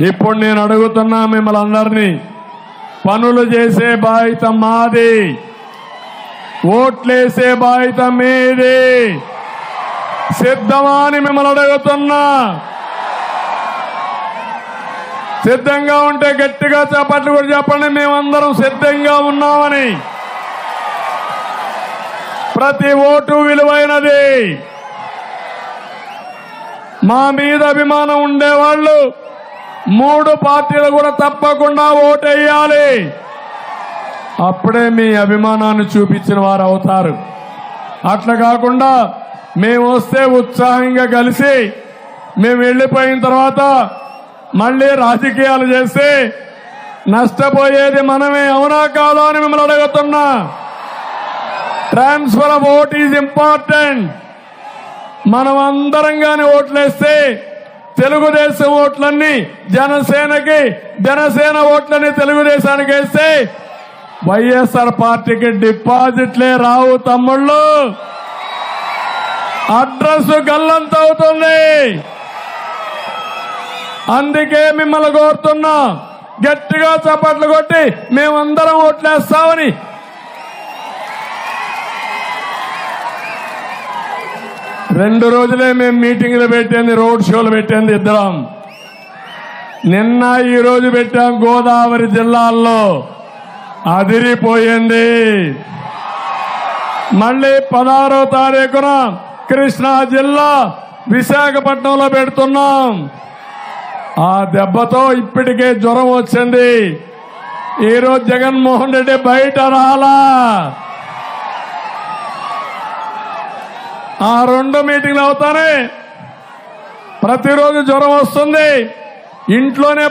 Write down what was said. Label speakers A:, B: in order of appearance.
A: ఇప్పుడు నేను అడుగుతున్నా మిమ్మల్ని అందరినీ. పనులు చేసే బాధ్యత మాది. ఓట్లేసే బాధ్యత మీది. సిద్ధమా అని మిమ్మల్ని అడుగుతున్నా. సిద్ధంగా ఉంటే గట్టిగా చేపట్లు కూడా చెప్పండి. మేమందరం సిద్ధంగా ఉన్నామని. ప్రతి ఓటు విలువైనది. మా మీద అభిమానం ఉండేవాళ్ళు. మూడు పార్టీలు కూడా తప్పకుండా ఓటేయాలి. అప్పుడే మీ అభిమానాన్ని చూపించిన వారు అవుతారు. అట్లా కాకుండా మేము వస్తే ఉత్సాహంగా కలిసి మేము వెళ్ళిపోయిన తర్వాత మళ్ళీ రాజకీయాలు చేస్తే నష్టపోయేది మనమే అవునా కాదా అని మిమ్మల్ని అడుగుతున్నా. Transfer of vote is important మనం అందరం కానీ ఓట్లేస్తే తెలుగుదేశం ఓట్లన్నీ జనసేనకి జనసేన ఓట్లని తెలుగుదేశానికి వేస్తే వైఎస్ఆర్ పార్టీకి డిపాజిట్లే రావు తమ్ముళ్ళు. అడ్రస్ గల్లంత అవుతుంది. అందుకే మిమ్మల్ని కోరుతున్నా గట్టిగా చప్పట్లు కొట్టి మేమందరం ఓట్లేస్తామని రెండు రోజులే మేము మీటింగ్లు పెట్టింది రోడ్ షోలు పెట్టింది ఇద్దరం. నిన్న ఈ రోజు పెట్టాం గోదావరి జిల్లాల్లో. అదిరిపోయింది. మళ్ళీ పదహారో తారీఖున కృష్ణా జిల్లా విశాఖపట్నంలో పెడుతున్నాం. ఆ దెబ్బతో ఇప్పటికే జ్వరం వచ్చింది. ఈరోజు జగన్మోహన్ రెడ్డి బయట రాలా. ఆ రెండు మీటింగ్లు అవుతానే. ప్రతిరోజు జ్వరం వస్తుంది. ఇంట్లోనే